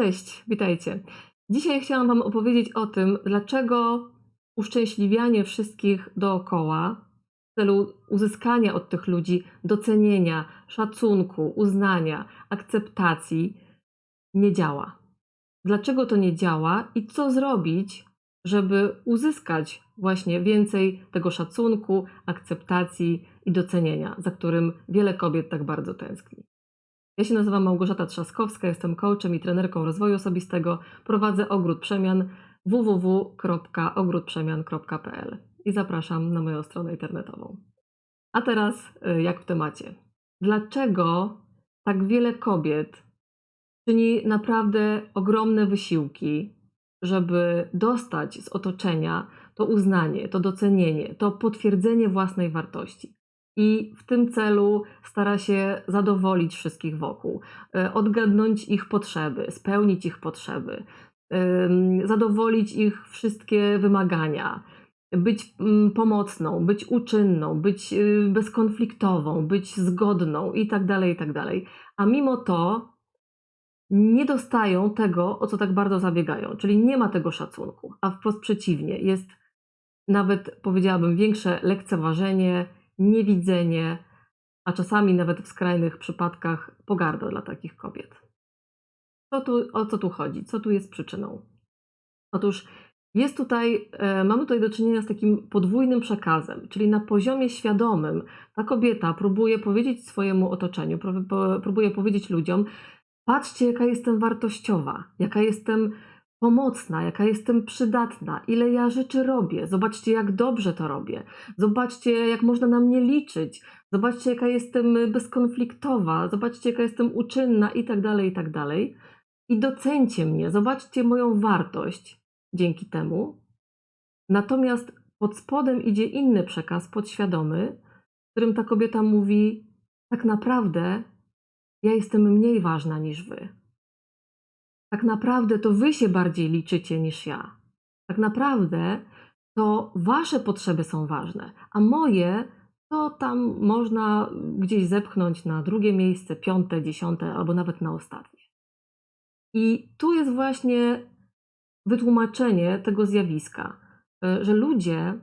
Cześć, witajcie. Dzisiaj chciałam Wam opowiedzieć o tym, dlaczego uszczęśliwianie wszystkich dookoła w celu uzyskania od tych ludzi docenienia, szacunku, uznania, akceptacji nie działa. Dlaczego to nie działa i co zrobić, żeby uzyskać właśnie więcej tego szacunku, akceptacji i docenienia, za którym wiele kobiet tak bardzo tęskni. Ja się nazywam Małgorzata Trzaskowska, jestem coachem i trenerką rozwoju osobistego. Prowadzę Ogród Przemian www.ogródprzemian.pl i zapraszam na moją stronę internetową. A teraz y, jak w temacie. Dlaczego tak wiele kobiet czyni naprawdę ogromne wysiłki, żeby dostać z otoczenia to uznanie, to docenienie, to potwierdzenie własnej wartości? I w tym celu stara się zadowolić wszystkich wokół, e, odgadnąć ich potrzeby, spełnić ich potrzeby, zadowolić ich wszystkie wymagania, być mm, pomocną, być uczynną, być y, bezkonfliktową, być zgodną itd., tak itd. Tak A mimo to nie dostają tego, o co tak bardzo zabiegają, czyli nie ma tego szacunku, a wprost przeciwnie, jest nawet powiedziałabym większe lekceważenie, niewidzenie, a czasami nawet w skrajnych przypadkach pogarda dla takich kobiet. Co tu, o co tu chodzi? Co tu jest przyczyną? Otóż jest tutaj, e, mamy tutaj do czynienia z takim podwójnym przekazem, czyli na poziomie świadomym ta kobieta próbuje powiedzieć swojemu otoczeniu, próbuje powiedzieć ludziom: Patrzcie, jaka jestem wartościowa, jaka jestem pomocna, jaka jestem przydatna, ile ja rzeczy robię. Zobaczcie, jak dobrze to robię. Zobaczcie, jak można na mnie liczyć. Zobaczcie, jaka jestem bezkonfliktowa. Zobaczcie, jaka jestem uczynna i tak dalej, i tak dalej. I docencie mnie, zobaczcie moją wartość dzięki temu. Natomiast pod spodem idzie inny przekaz, podświadomy, w którym ta kobieta mówi: Tak naprawdę ja jestem mniej ważna niż wy tak naprawdę to wy się bardziej liczycie niż ja. Tak naprawdę to wasze potrzeby są ważne, a moje to tam można gdzieś zepchnąć na drugie miejsce, piąte, dziesiąte albo nawet na ostatnie. I tu jest właśnie wytłumaczenie tego zjawiska, e, że ludzie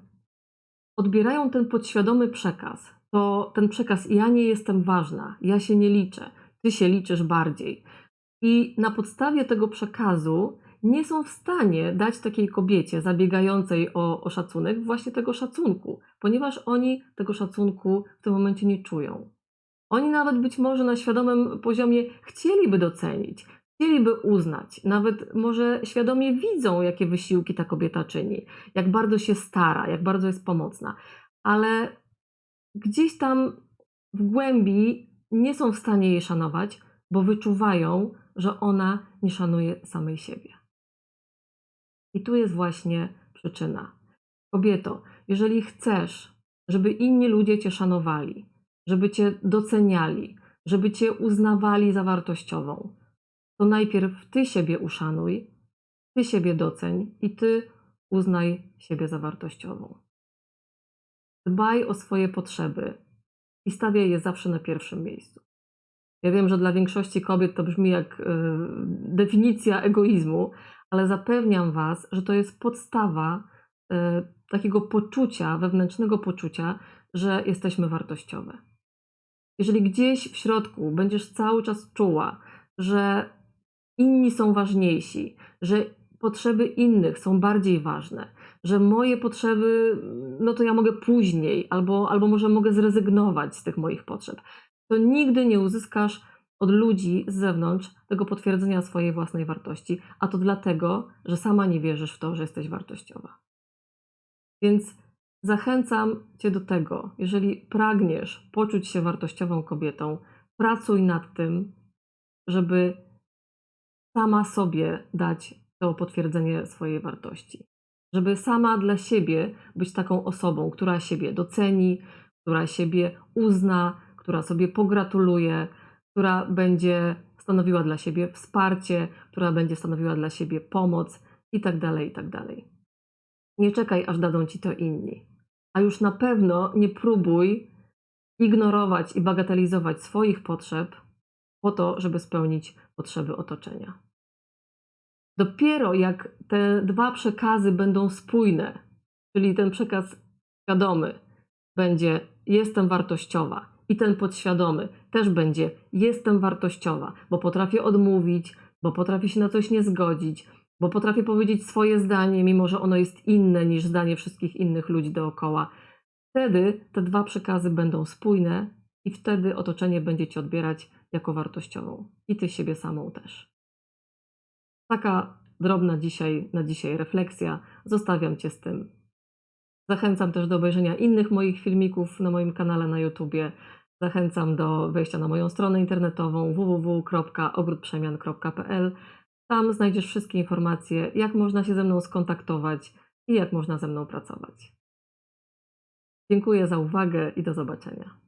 odbierają ten podświadomy przekaz. To ten przekaz ja nie jestem ważna, ja się nie liczę, ty się liczysz bardziej. I na podstawie tego przekazu nie są w stanie dać takiej kobiecie zabiegającej o, o szacunek właśnie tego szacunku, ponieważ oni tego szacunku w tym momencie nie czują. Oni nawet być może na świadomym poziomie chcieliby docenić, chcieliby uznać, nawet może świadomie widzą, jakie wysiłki ta kobieta czyni, jak bardzo się stara, jak bardzo jest pomocna, ale gdzieś tam w głębi nie są w stanie jej szanować, bo wyczuwają, że ona nie szanuje samej siebie. I tu jest właśnie przyczyna. Kobieto, jeżeli chcesz, żeby inni ludzie cię szanowali, żeby cię doceniali, żeby cię uznawali za wartościową, to najpierw ty siebie uszanuj, ty siebie doceń i ty uznaj siebie za wartościową. Dbaj o swoje potrzeby i stawiaj je zawsze na pierwszym miejscu. Ja wiem, że dla większości kobiet to brzmi jak y, definicja egoizmu, ale zapewniam Was, że to jest podstawa y, takiego poczucia, wewnętrznego poczucia, że jesteśmy wartościowe. Jeżeli gdzieś w środku będziesz cały czas czuła, że inni są ważniejsi, że potrzeby innych są bardziej ważne, że moje potrzeby, no to ja mogę później, albo, albo może mogę zrezygnować z tych moich potrzeb to nigdy nie uzyskasz od ludzi z zewnątrz tego potwierdzenia swojej własnej wartości, a to dlatego, że sama nie wierzysz w to, że jesteś wartościowa. Więc zachęcam Cię do tego, jeżeli pragniesz poczuć się wartościową kobietą, pracuj nad tym, żeby sama sobie dać to potwierdzenie swojej wartości. Żeby sama dla siebie być taką osobą, która siebie doceni, która siebie uzna, która sobie pogratuluje, która będzie stanowiła dla siebie wsparcie, która będzie stanowiła dla siebie pomoc itd. Tak itd. Tak nie czekaj, aż dadzą ci to inni. A już na pewno nie próbuj ignorować i bagatelizować swoich potrzeb po to, żeby spełnić potrzeby otoczenia. Dopiero jak te dwa przekazy będą spójne, czyli ten przekaz świadomy będzie jestem wartościowa i ten podświadomy też będzie jestem wartościowa, bo potrafię odmówić, bo potrafię się na coś nie zgodzić, bo potrafię powiedzieć swoje zdanie, mimo że ono jest inne niż zdanie wszystkich innych ludzi dookoła. Wtedy te dwa przekazy będą spójne i wtedy otoczenie będzie cię odbierać jako wartościową i ty siebie samą też. Taka drobna dzisiaj na dzisiaj refleksja. Zostawiam cię z tym. Zachęcam też do obejrzenia innych moich filmików na moim kanale na YouTubie. Zachęcam do wejścia na moją stronę internetową www.ogródprzemian.pl. Tam znajdziesz wszystkie informacje, jak można się ze mną skontaktować i jak można ze mną pracować. Dziękuję za uwagę i do zobaczenia.